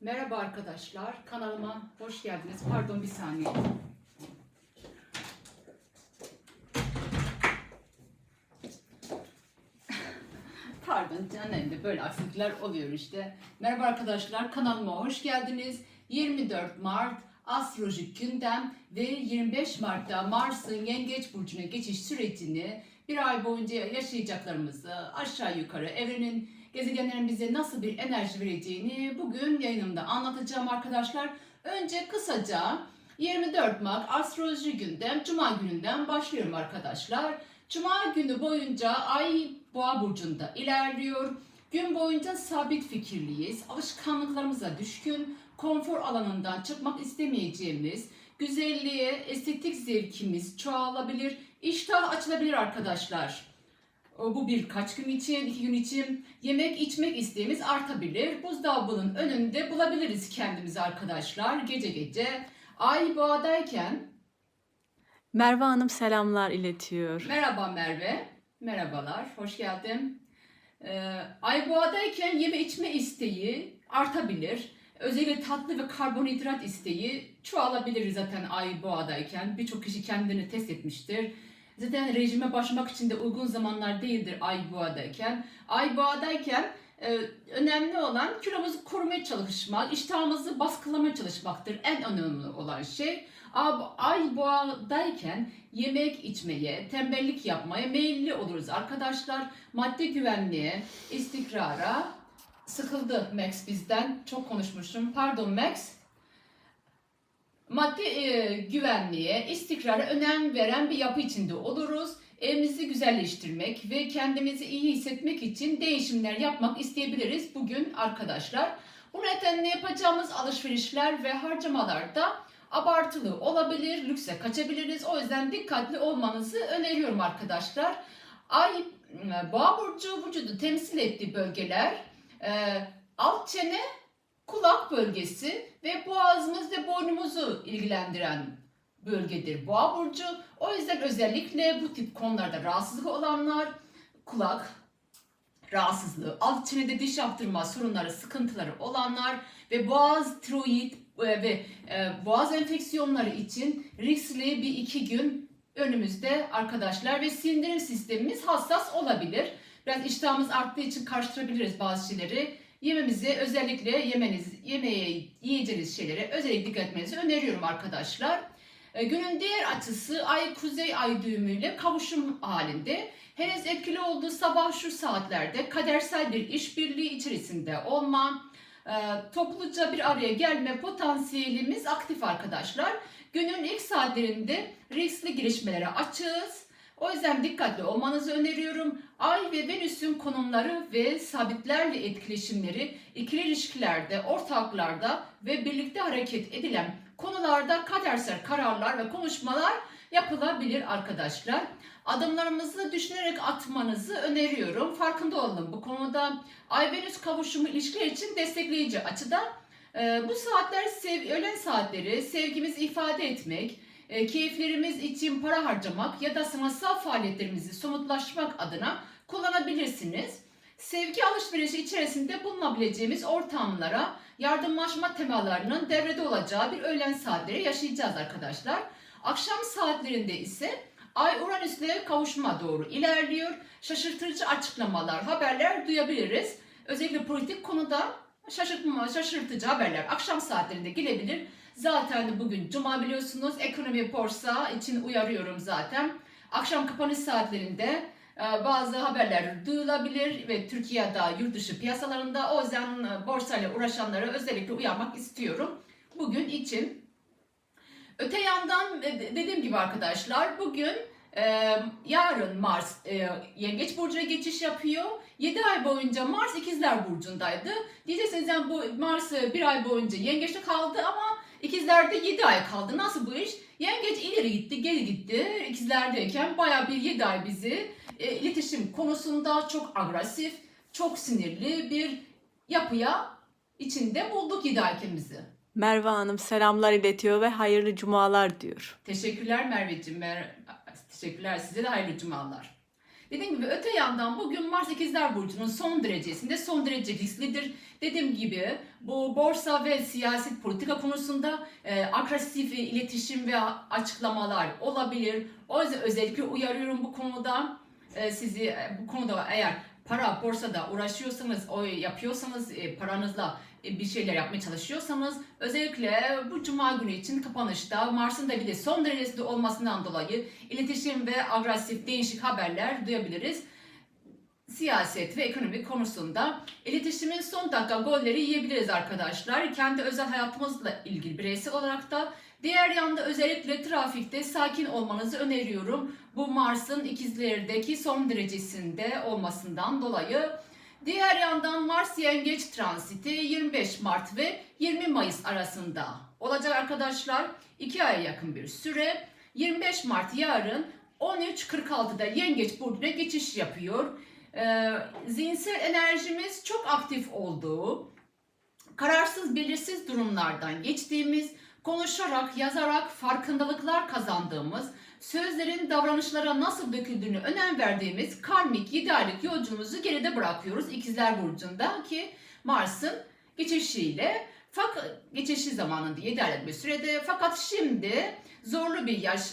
Merhaba arkadaşlar, kanalıma hoş geldiniz. Pardon bir saniye. Pardon canım böyle aksilikler oluyor işte. Merhaba arkadaşlar, kanalıma hoş geldiniz. 24 Mart astrolojik gündem ve 25 Mart'ta Mars'ın Yengeç Burcu'na geçiş sürecini bir ay boyunca yaşayacaklarımızı aşağı yukarı evrenin gezegenlerin bize nasıl bir enerji vereceğini bugün yayınımda anlatacağım arkadaşlar. Önce kısaca 24 Mart astroloji gündem Cuma gününden başlıyorum arkadaşlar. Cuma günü boyunca Ay Boğa burcunda ilerliyor. Gün boyunca sabit fikirliyiz. Alışkanlıklarımıza düşkün, konfor alanından çıkmak istemeyeceğimiz, güzelliğe, estetik zevkimiz çoğalabilir, iştah açılabilir arkadaşlar. Bu birkaç gün için, iki gün için yemek içmek isteğimiz artabilir. Buzdolabının önünde bulabiliriz kendimizi arkadaşlar gece gece. Ay boğadayken Merve Hanım selamlar iletiyor. Merhaba Merve. Merhabalar. Hoş geldin. Ee, ay boğadayken yeme içme isteği artabilir. Özellikle tatlı ve karbonhidrat isteği çoğalabilir zaten ay boğadayken. Birçok kişi kendini test etmiştir. Zaten rejime başlamak için de uygun zamanlar değildir ay boğadayken. Ay boğadayken e, önemli olan kilomuzu korumaya çalışmak, iştahımızı baskılamaya çalışmaktır. En önemli olan şey. Ay boğadayken yemek içmeye, tembellik yapmaya meyilli oluruz arkadaşlar. Maddi güvenliğe, istikrara sıkıldı Max bizden. Çok konuşmuşum. Pardon Max. Maddi e, güvenliğe, istikrara önem veren bir yapı içinde oluruz. Evimizi güzelleştirmek ve kendimizi iyi hissetmek için değişimler yapmak isteyebiliriz bugün arkadaşlar. Bu nedenle yapacağımız alışverişler ve harcamalar da abartılı olabilir, lükse kaçabiliriz. O yüzden dikkatli olmanızı öneriyorum arkadaşlar. Ay e, boğa burcu vücudu temsil ettiği bölgeler e, alt çene, kulak bölgesi ve boğazımız ve boynumuzu ilgilendiren bölgedir boğa burcu. O yüzden özellikle bu tip konularda rahatsızlık olanlar kulak rahatsızlığı, alt çenede diş yaptırma sorunları, sıkıntıları olanlar ve boğaz, tiroid e, ve e, boğaz enfeksiyonları için riskli bir iki gün önümüzde arkadaşlar ve sindirim sistemimiz hassas olabilir. Biraz iştahımız arttığı için karıştırabiliriz bazı şeyleri. Yememizi özellikle yemeniz, yemeğe yiyeceğiniz şeylere özellikle dikkat etmenizi öneriyorum arkadaşlar. E, Günün diğer açısı ay kuzey ay düğümüyle kavuşum halinde. Henüz etkili olduğu sabah şu saatlerde kadersel bir işbirliği içerisinde olma, e, topluca bir araya gelme potansiyelimiz aktif arkadaşlar. Günün ilk saatlerinde riskli girişmelere açığız. O yüzden dikkatli olmanızı öneriyorum. Ay ve Venüs'ün konumları ve sabitlerle etkileşimleri ikili ilişkilerde, ortaklarda ve birlikte hareket edilen konularda kadersel kararlar ve konuşmalar yapılabilir arkadaşlar. Adımlarımızı düşünerek atmanızı öneriyorum. Farkında olun bu konuda. Ay-Venüs kavuşumu ilişkiler için destekleyici açıda. Bu saatler sev öğlen saatleri sevgimizi ifade etmek, e, keyiflerimiz için para harcamak ya da sanatsal faaliyetlerimizi somutlaşmak adına kullanabilirsiniz. Sevgi alışverişi içerisinde bulunabileceğimiz ortamlara yardımlaşma temalarının devrede olacağı bir öğlen saatleri yaşayacağız arkadaşlar. Akşam saatlerinde ise Ay Uranüs'le kavuşma doğru ilerliyor. Şaşırtıcı açıklamalar, haberler duyabiliriz. Özellikle politik konuda şaşırtma, şaşırtıcı haberler akşam saatlerinde gelebilir. Zaten bugün cuma biliyorsunuz ekonomi borsa için uyarıyorum zaten. Akşam kapanış saatlerinde e, bazı haberler duyulabilir ve Türkiye'de yurt dışı piyasalarında o yüzden e, borsayla uğraşanları özellikle uyarmak istiyorum bugün için. Öte yandan e, dediğim gibi arkadaşlar bugün e, yarın Mars e, Yengeç Burcu'na geçiş yapıyor. 7 ay boyunca Mars İkizler Burcu'ndaydı. Diyeceksiniz yani bu Mars bir ay boyunca Yengeç'te kaldı ama İkizler'de 7 ay kaldı. Nasıl bu iş? Yengeç ileri gitti, geri gitti. İkizler'deyken baya bir 7 ay bizi e, iletişim konusunda çok agresif, çok sinirli bir yapıya içinde bulduk 7 ayken bizi. Merve Hanım selamlar iletiyor ve hayırlı cumalar diyor. Teşekkürler Merveciğim. Mer- Teşekkürler size de hayırlı cumalar. Dediğim gibi öte yandan bugün Mars İkizler Burcu'nun son derecesinde son derece risklidir. Dediğim gibi bu borsa ve siyaset politika konusunda e, agresif iletişim ve açıklamalar olabilir. O yüzden özellikle uyarıyorum bu konuda. E, sizi e, bu konuda eğer para borsada uğraşıyorsanız, o yapıyorsanız, e, paranızla bir şeyler yapmaya çalışıyorsanız özellikle bu cuma günü için kapanışta Mars'ın da bir de son derecesinde olmasından dolayı iletişim ve agresif değişik haberler duyabiliriz. Siyaset ve ekonomi konusunda iletişimin son dakika golleri yiyebiliriz arkadaşlar. Kendi özel hayatımızla ilgili bireysel olarak da Diğer yanda özellikle trafikte sakin olmanızı öneriyorum. Bu Mars'ın ikizlerdeki son derecesinde olmasından dolayı. Diğer yandan Mars Yengeç transiti 25 Mart ve 20 Mayıs arasında olacak arkadaşlar. 2 aya yakın bir süre. 25 Mart yarın 13.46'da Yengeç Burcu'na geçiş yapıyor. Ee, zihinsel enerjimiz çok aktif olduğu, kararsız belirsiz durumlardan geçtiğimiz, konuşarak, yazarak farkındalıklar kazandığımız, sözlerin davranışlara nasıl döküldüğünü önem verdiğimiz karmik 7 aylık yolculuğumuzu geride bırakıyoruz İkizler Burcu'nda ki Mars'ın geçişiyle fakat geçişi zamanında 7 aylık bir sürede fakat şimdi zorlu bir yaş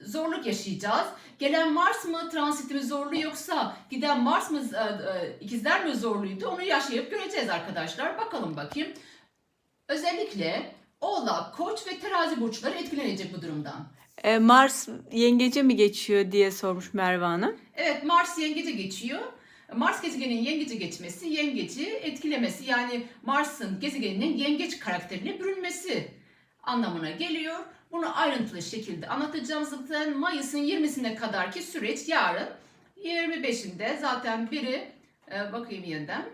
zorluk yaşayacağız. Gelen Mars mı transitimi zorlu yoksa giden Mars mı e, e, ikizler mi zorluydu onu yaşayıp göreceğiz arkadaşlar. Bakalım bakayım. Özellikle Oğlak, Koç ve Terazi burçları etkilenecek bu durumdan. E, Mars yengece mi geçiyor diye sormuş Merve Hanım. Evet Mars yengece geçiyor. Mars gezegeninin yengece geçmesi, yengeci etkilemesi yani Mars'ın gezegeninin yengeç karakterine bürünmesi anlamına geliyor. Bunu ayrıntılı şekilde anlatacağım zaten Mayıs'ın 20'sine kadarki süreç yarın 25'inde zaten biri e, bakayım yeniden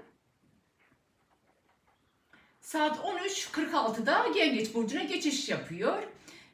saat 13.46'da Yengeç Burcu'na geçiş yapıyor.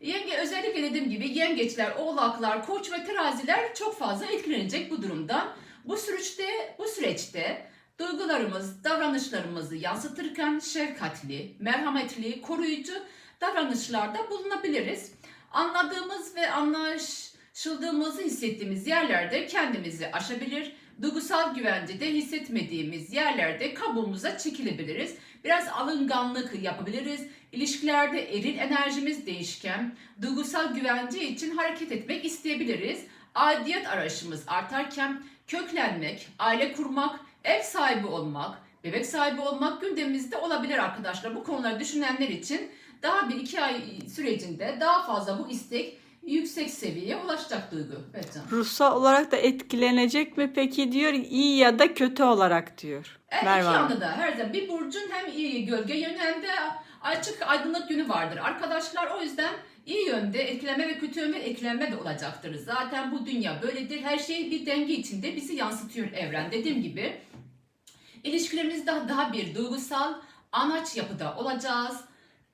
Yenge özellikle dediğim gibi yengeçler, oğlaklar, koç ve teraziler çok fazla etkilenecek bu durumdan. Bu süreçte, bu süreçte duygularımız, davranışlarımızı yansıtırken şefkatli, merhametli, koruyucu davranışlarda bulunabiliriz. Anladığımız ve anlaşıldığımızı hissettiğimiz yerlerde kendimizi aşabilir, duygusal güvencede hissetmediğimiz yerlerde kabuğumuza çekilebiliriz. Biraz alınganlık yapabiliriz. İlişkilerde eril enerjimiz değişken, duygusal güvence için hareket etmek isteyebiliriz. Aidiyet arayışımız artarken köklenmek, aile kurmak, ev sahibi olmak, bebek sahibi olmak gündemimizde olabilir arkadaşlar. Bu konuları düşünenler için daha bir iki ay sürecinde daha fazla bu istek yüksek seviyeye ulaşacak duygu. Evet canım. Ruhsal olarak da etkilenecek mi peki diyor iyi ya da kötü olarak diyor Evet, Merve iki Hanım. yanda da her zaman bir burcun hem iyi gölge yönü hem de açık aydınlık yönü vardır. Arkadaşlar o yüzden iyi yönde etkilenme ve kötü yönde etkilenme de olacaktır. Zaten bu dünya böyledir. Her şey bir denge içinde bizi yansıtıyor evren. Dediğim gibi ilişkilerimiz daha, daha bir duygusal, anaç yapıda olacağız.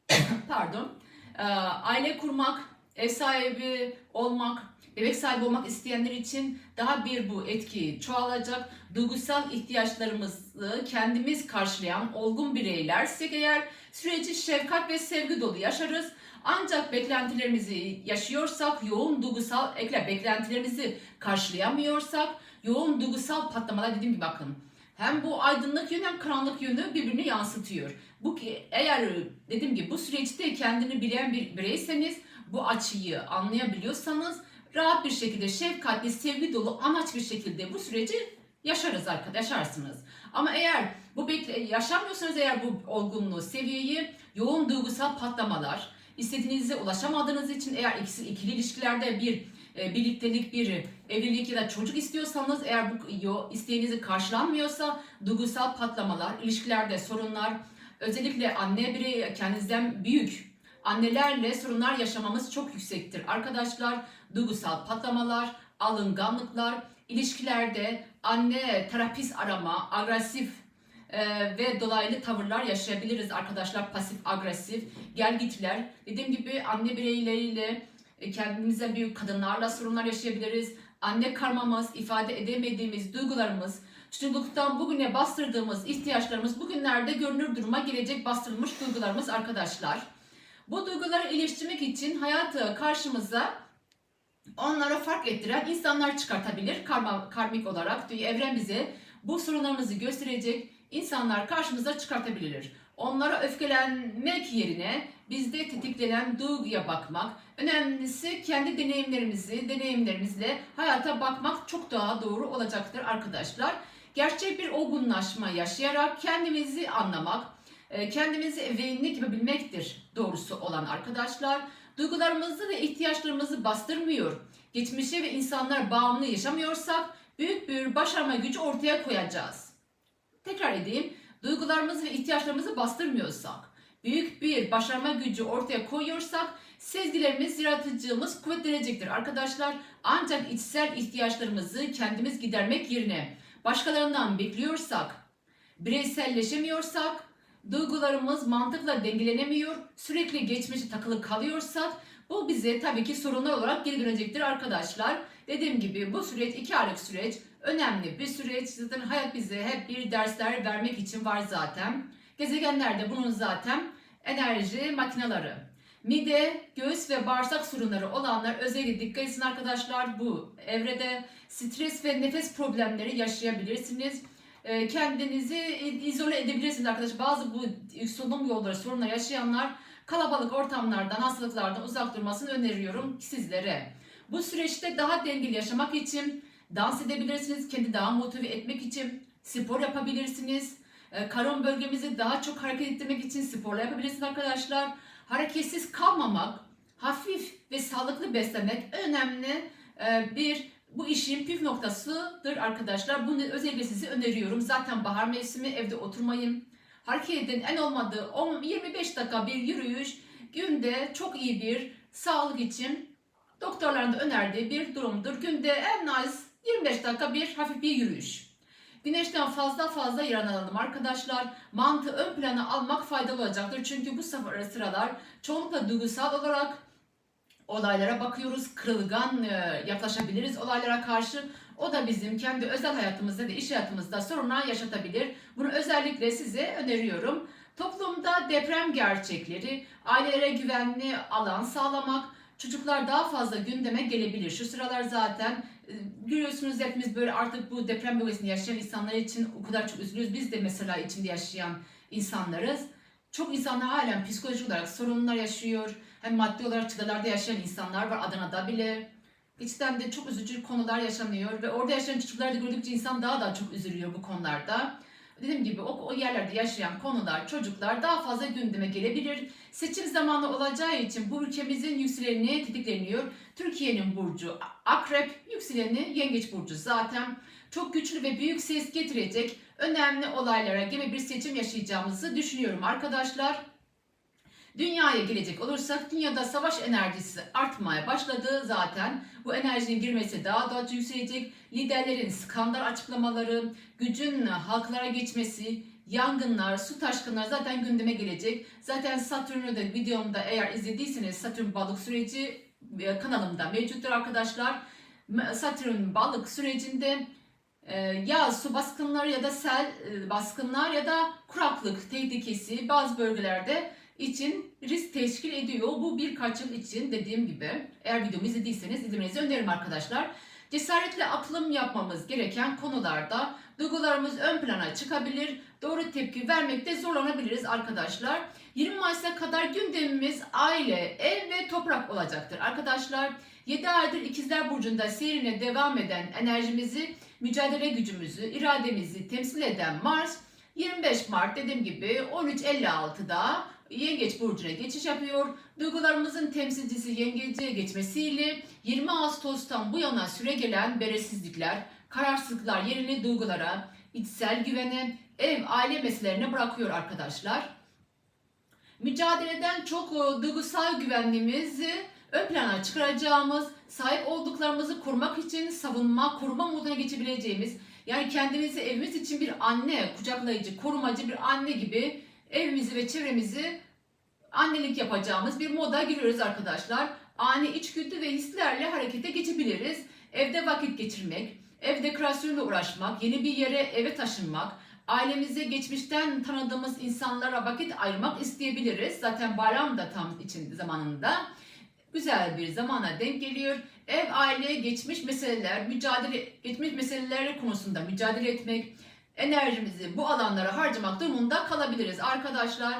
Pardon. Ee, aile kurmak, ev sahibi olmak, bebek sahibi olmak isteyenler için daha bir bu etki çoğalacak. Duygusal ihtiyaçlarımızı kendimiz karşılayan olgun bireylersek eğer süreci şefkat ve sevgi dolu yaşarız. Ancak beklentilerimizi yaşıyorsak, yoğun duygusal ekle beklentilerimizi karşılayamıyorsak, yoğun duygusal patlamalar dediğim gibi bakın. Hem bu aydınlık yönü hem karanlık yönü birbirini yansıtıyor. Bu ki eğer dediğim gibi bu süreçte kendini bilen bir bireyseniz bu açıyı anlayabiliyorsanız rahat bir şekilde şefkatli, sevgi dolu, anaç bir şekilde bu süreci yaşarız yaşarsınız. Ama eğer bu bekle yaşamıyorsanız eğer bu olgunluğu, seviyeyi, yoğun duygusal patlamalar, istediğinize ulaşamadığınız için eğer ikisi, ikili ilişkilerde bir e, birliktelik, bir evlilik ya da çocuk istiyorsanız eğer bu yo, isteğinizi karşılanmıyorsa duygusal patlamalar, ilişkilerde sorunlar, özellikle anne birey kendinizden büyük annelerle sorunlar yaşamamız çok yüksektir. Arkadaşlar duygusal patlamalar, alınganlıklar, ilişkilerde anne terapist arama, agresif e, ve dolaylı tavırlar yaşayabiliriz arkadaşlar. Pasif agresif, gelgitler. Dediğim gibi anne bireyleriyle e, kendimizden büyük kadınlarla sorunlar yaşayabiliriz. Anne karmamız, ifade edemediğimiz duygularımız, çocukluktan bugüne bastırdığımız ihtiyaçlarımız bugünlerde görünür duruma gelecek bastırılmış duygularımız arkadaşlar. Bu duyguları iyileştirmek için hayatı karşımıza onlara fark ettiren insanlar çıkartabilir karma, karmik olarak. Evren bize bu sorunlarımızı gösterecek insanlar karşımıza çıkartabilir. Onlara öfkelenmek yerine bizde tetiklenen duyguya bakmak, önemlisi kendi deneyimlerimizi, deneyimlerimizle hayata bakmak çok daha doğru olacaktır arkadaşlar. Gerçek bir olgunlaşma yaşayarak kendimizi anlamak, e, kendimizi ebeveynlik yapabilmektir doğrusu olan arkadaşlar. Duygularımızı ve ihtiyaçlarımızı bastırmıyor. Geçmişe ve insanlar bağımlı yaşamıyorsak büyük bir başarma gücü ortaya koyacağız. Tekrar edeyim. Duygularımızı ve ihtiyaçlarımızı bastırmıyorsak, büyük bir başarma gücü ortaya koyuyorsak sezgilerimiz, yaratıcılığımız kuvvetlenecektir arkadaşlar. Ancak içsel ihtiyaçlarımızı kendimiz gidermek yerine başkalarından bekliyorsak, bireyselleşemiyorsak, duygularımız mantıkla dengelenemiyor, sürekli geçmişe takılı kalıyorsak bu bize tabii ki sorunlar olarak geri dönecektir arkadaşlar. Dediğim gibi bu süreç iki aylık süreç önemli bir süreç. Zaten hayat bize hep bir dersler vermek için var zaten. Gezegenlerde bunun zaten enerji makineleri. Mide, göğüs ve bağırsak sorunları olanlar özellikle dikkat etsin arkadaşlar bu evrede stres ve nefes problemleri yaşayabilirsiniz. Ee, Kendinizi izole edebilirsiniz arkadaşlar. Bazı bu solunum yolları sorunlar yaşayanlar kalabalık ortamlardan, hastalıklardan uzak durmasını öneriyorum sizlere. Bu süreçte daha dengeli yaşamak için dans edebilirsiniz, kendi daha motive etmek için spor yapabilirsiniz. Ee, Karın bölgemizi daha çok hareket ettirmek için sporlar yapabilirsiniz arkadaşlar. Hareketsiz kalmamak, hafif ve sağlıklı beslemek önemli e, bir bu işin püf noktasıdır arkadaşlar. Bunu özellikle size öneriyorum. Zaten bahar mevsimi evde oturmayın. Hareket edin en olmadı 10-25 dakika bir yürüyüş günde çok iyi bir sağlık için doktorların da önerdiği bir durumdur. Günde en az 25 dakika bir hafif bir yürüyüş. Güneşten fazla fazla yararlanalım arkadaşlar. Mantığı ön plana almak faydalı olacaktır. Çünkü bu sefer sıralar çoğunlukla duygusal olarak olaylara bakıyoruz. Kırılgan e, yaklaşabiliriz olaylara karşı. O da bizim kendi özel hayatımızda ve iş hayatımızda sorunlar yaşatabilir. Bunu özellikle size öneriyorum. Toplumda deprem gerçekleri, ailelere güvenli alan sağlamak, çocuklar daha fazla gündeme gelebilir. Şu sıralar zaten görüyorsunuz hepimiz böyle artık bu deprem bölgesinde yaşayan insanlar için o kadar çok üzülüyoruz. Biz de mesela içinde yaşayan insanlarız. Çok insanlar halen psikolojik olarak sorunlar yaşıyor. Hem maddi olarak çıtalarda yaşayan insanlar var Adana'da bile. İçten de çok üzücü konular yaşanıyor ve orada yaşayan çocukları da gördükçe insan daha da çok üzülüyor bu konularda. Dediğim gibi o, o yerlerde yaşayan konular, çocuklar daha fazla gündeme gelebilir. Seçim zamanı olacağı için bu ülkemizin yükseleni tetikleniyor. Türkiye'nin burcu akrep, yükseleni yengeç burcu zaten. Çok güçlü ve büyük ses getirecek önemli olaylara gibi bir seçim yaşayacağımızı düşünüyorum arkadaşlar. Dünyaya gelecek olursak dünyada savaş enerjisi artmaya başladı zaten. Bu enerjinin girmesi daha da yükselecek. Liderlerin skandal açıklamaları, gücün halklara geçmesi, yangınlar, su taşkınları zaten gündeme gelecek. Zaten Satürn'ü de videomda eğer izlediyseniz Satürn balık süreci e, kanalımda mevcuttur arkadaşlar. Satürn balık sürecinde e, ya su baskınları ya da sel e, baskınlar ya da kuraklık tehlikesi bazı bölgelerde için risk teşkil ediyor. Bu birkaç yıl için dediğim gibi eğer videomu izlediyseniz izlemenizi öneririm arkadaşlar. Cesaretle atılım yapmamız gereken konularda duygularımız ön plana çıkabilir. Doğru tepki vermekte zorlanabiliriz arkadaşlar. 20 Mayıs'a kadar gündemimiz aile, ev ve toprak olacaktır arkadaşlar. 7 aydır ikizler burcunda seyrine devam eden enerjimizi, mücadele gücümüzü, irademizi temsil eden Mars 25 Mart dediğim gibi 13.56'da Yengeç burcuna geçiş yapıyor. Duygularımızın temsilcisi yengece geçmesiyle 20 Ağustos'tan bu yana süre gelen belirsizlikler, kararsızlıklar yerini duygulara, içsel güvene, ev, aile meselelerine bırakıyor arkadaşlar. Mücadeleden çok e, duygusal güvenliğimizi ön plana çıkaracağımız, sahip olduklarımızı korumak için savunma, koruma moduna geçebileceğimiz, yani kendimizi evimiz için bir anne, kucaklayıcı, korumacı bir anne gibi evimizi ve çevremizi annelik yapacağımız bir moda giriyoruz arkadaşlar. Ani içgüdü ve hislerle harekete geçebiliriz. Evde vakit geçirmek, ev dekorasyonuyla uğraşmak, yeni bir yere eve taşınmak, ailemize geçmişten tanıdığımız insanlara vakit ayırmak isteyebiliriz. Zaten bayram da tam için zamanında güzel bir zamana denk geliyor. ev, aile, geçmiş meseleler, mücadele, geçmiş meseleler konusunda mücadele etmek, enerjimizi bu alanlara harcamak durumunda kalabiliriz arkadaşlar.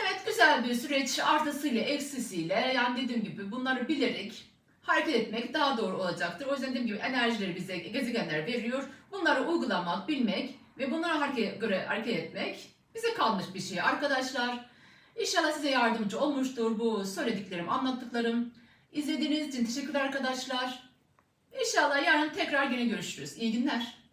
Evet güzel bir süreç artısıyla eksisiyle yani dediğim gibi bunları bilerek hareket etmek daha doğru olacaktır. O yüzden dediğim gibi enerjileri bize gezegenler veriyor. Bunları uygulamak, bilmek ve bunlara hareket, göre hareket etmek bize kalmış bir şey arkadaşlar. İnşallah size yardımcı olmuştur bu söylediklerim, anlattıklarım. İzlediğiniz için teşekkürler arkadaşlar. İnşallah yarın tekrar yine görüşürüz. İyi günler.